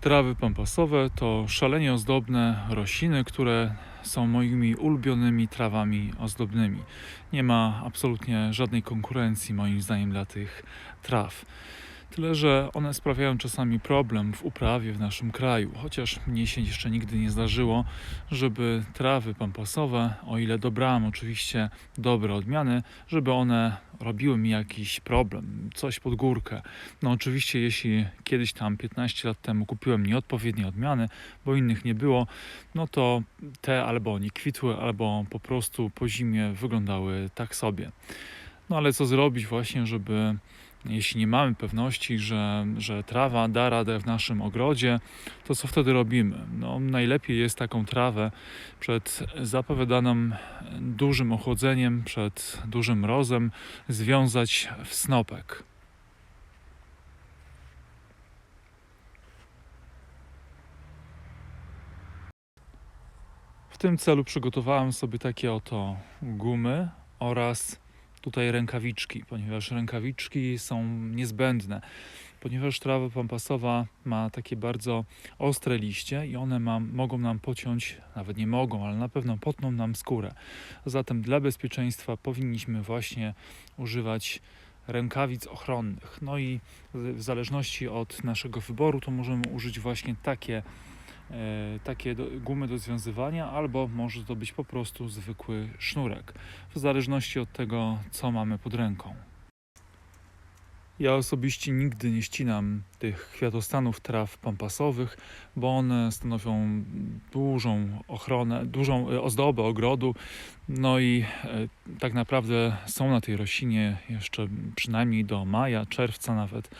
Trawy pampasowe to szalenie ozdobne rośliny, które są moimi ulubionymi trawami ozdobnymi. Nie ma absolutnie żadnej konkurencji, moim zdaniem, dla tych traw. Tyle, że one sprawiają czasami problem w uprawie w naszym kraju, chociaż mnie się jeszcze nigdy nie zdarzyło, żeby trawy pampasowe, o ile dobrałem oczywiście dobre odmiany, żeby one robiły mi jakiś problem, coś pod górkę. No oczywiście, jeśli kiedyś tam 15 lat temu kupiłem nieodpowiednie odmiany, bo innych nie było, no to te albo nie kwitły, albo po prostu po zimie wyglądały tak sobie. No ale co zrobić właśnie, żeby jeśli nie mamy pewności, że, że trawa da radę w naszym ogrodzie, to co wtedy robimy? No, najlepiej jest taką trawę przed zapowiadanym dużym ochłodzeniem, przed dużym mrozem związać w snopek. W tym celu przygotowałem sobie takie oto gumy oraz tutaj rękawiczki, ponieważ rękawiczki są niezbędne, ponieważ trawa pampasowa ma takie bardzo ostre liście i one ma, mogą nam pociąć, nawet nie mogą, ale na pewno potną nam skórę. Zatem dla bezpieczeństwa powinniśmy właśnie używać rękawic ochronnych. No i w zależności od naszego wyboru, to możemy użyć właśnie takie takie do, gumy do związywania, albo może to być po prostu zwykły sznurek, w zależności od tego, co mamy pod ręką. Ja osobiście nigdy nie ścinam tych kwiatostanów traw pampasowych, bo one stanowią dużą ochronę, dużą e, ozdobę ogrodu. No i e, tak naprawdę są na tej roślinie jeszcze przynajmniej do maja, czerwca nawet.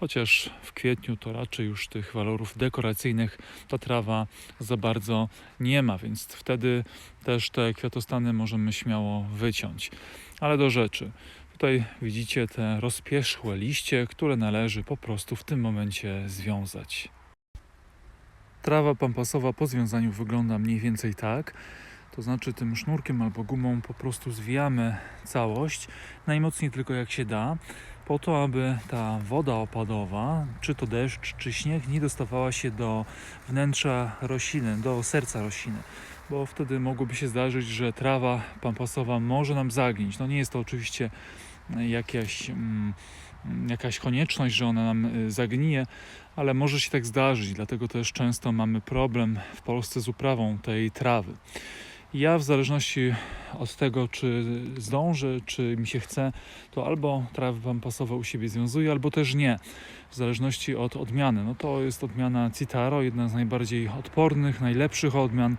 Chociaż w kwietniu to raczej już tych walorów dekoracyjnych ta trawa za bardzo nie ma, więc wtedy też te kwiatostany możemy śmiało wyciąć. Ale do rzeczy. Tutaj widzicie te rozpierzchłe liście, które należy po prostu w tym momencie związać. Trawa pampasowa po związaniu wygląda mniej więcej tak. To znaczy tym sznurkiem albo gumą po prostu zwijamy całość, najmocniej tylko jak się da, po to, aby ta woda opadowa, czy to deszcz, czy śnieg, nie dostawała się do wnętrza rośliny, do serca rośliny bo wtedy mogłoby się zdarzyć, że trawa pampasowa może nam zagnić. No nie jest to oczywiście jakaś, mm, jakaś konieczność, że ona nam y, zagnije, ale może się tak zdarzyć, dlatego też często mamy problem w Polsce z uprawą tej trawy. Ja w zależności od tego, czy zdążę, czy mi się chce, to albo trawy pampasowe u siebie związuję, albo też nie. W zależności od odmiany. No to jest odmiana Citaro, jedna z najbardziej odpornych, najlepszych odmian,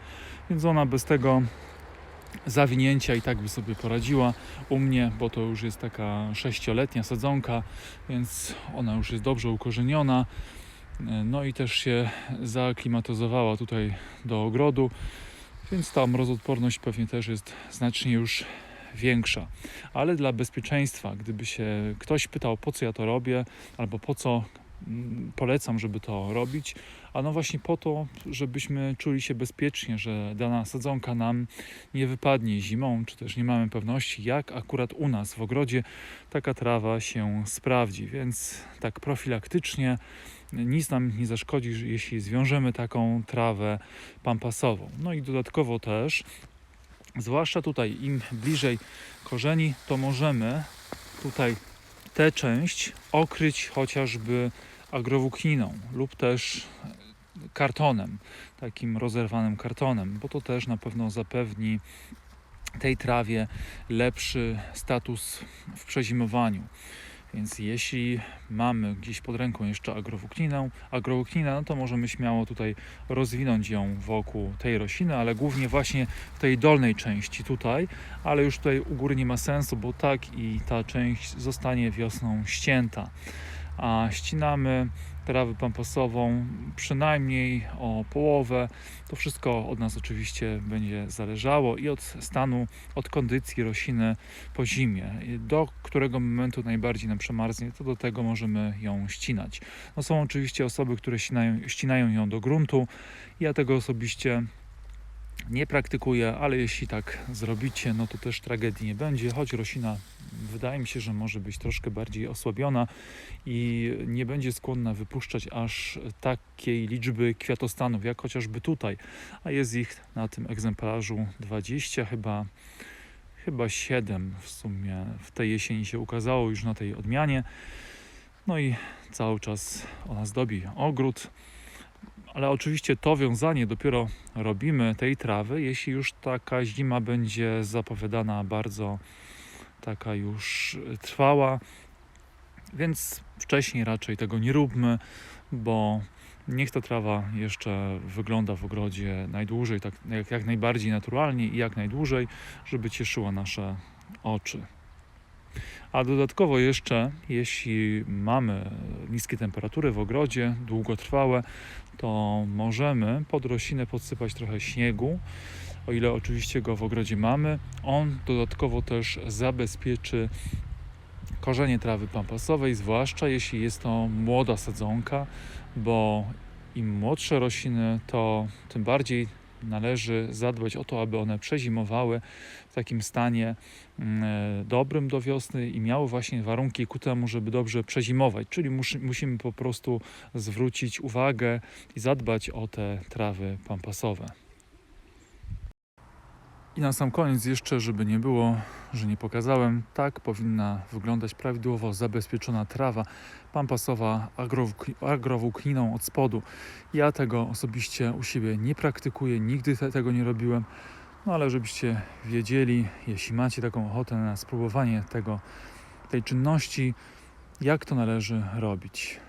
więc ona bez tego zawinięcia i tak by sobie poradziła u mnie, bo to już jest taka sześcioletnia sadzonka, więc ona już jest dobrze ukorzeniona. No i też się zaaklimatyzowała tutaj do ogrodu, więc ta mrozodporność pewnie też jest znacznie już większa. Ale dla bezpieczeństwa, gdyby się ktoś pytał, po co ja to robię, albo po co polecam, żeby to robić, a no właśnie po to, żebyśmy czuli się bezpiecznie, że dana sadzonka nam nie wypadnie zimą, czy też nie mamy pewności, jak akurat u nas w ogrodzie taka trawa się sprawdzi. Więc tak profilaktycznie nic nam nie zaszkodzi, jeśli zwiążemy taką trawę pampasową. No i dodatkowo też, zwłaszcza tutaj im bliżej korzeni, to możemy tutaj tę część okryć chociażby agrowłókniną lub też kartonem, takim rozerwanym kartonem, bo to też na pewno zapewni tej trawie lepszy status w przezimowaniu. Więc jeśli mamy gdzieś pod ręką jeszcze agrowłókninę, agrowłókninę, no to możemy śmiało tutaj rozwinąć ją wokół tej rośliny, ale głównie właśnie w tej dolnej części tutaj, ale już tutaj u góry nie ma sensu, bo tak i ta część zostanie wiosną ścięta. A ścinamy trawę pampasową przynajmniej o połowę. To wszystko od nas oczywiście będzie zależało i od stanu, od kondycji rośliny po zimie. Do którego momentu najbardziej nam przemarznie, to do tego możemy ją ścinać. No są oczywiście osoby, które ścinają, ścinają ją do gruntu. Ja tego osobiście nie praktykuję, ale jeśli tak zrobicie, no to też tragedii nie będzie, choć roślina wydaje mi się, że może być troszkę bardziej osłabiona i nie będzie skłonna wypuszczać aż takiej liczby kwiatostanów, jak chociażby tutaj, a jest ich na tym egzemplarzu 20 chyba, chyba 7 w sumie w tej jesieni się ukazało już na tej odmianie. No i cały czas ona zdobi ogród. Ale oczywiście to wiązanie dopiero robimy tej trawy, jeśli już taka zima będzie zapowiadana bardzo taka już trwała. Więc wcześniej raczej tego nie róbmy, bo niech ta trawa jeszcze wygląda w ogrodzie najdłużej, tak jak, jak najbardziej naturalnie i jak najdłużej, żeby cieszyła nasze oczy. A dodatkowo jeszcze, jeśli mamy niskie temperatury w ogrodzie, długotrwałe, to możemy pod roślinę podsypać trochę śniegu, o ile oczywiście go w ogrodzie mamy. On dodatkowo też zabezpieczy korzenie trawy pampasowej, zwłaszcza jeśli jest to młoda sadzonka, bo im młodsze rośliny, to tym bardziej należy zadbać o to, aby one przezimowały w takim stanie mm, e, dobrym do wiosny i miały właśnie warunki ku temu, żeby dobrze przezimować. Czyli musi, musimy po prostu zwrócić uwagę i zadbać o te trawy pampasowe. I na sam koniec jeszcze, żeby nie było, że nie pokazałem, tak powinna wyglądać prawidłowo zabezpieczona trawa pampasowa agrowłókniną od spodu. Ja tego osobiście u siebie nie praktykuję, nigdy te, tego nie robiłem, no ale żebyście wiedzieli, jeśli macie taką ochotę na spróbowanie tego, tej czynności, jak to należy robić.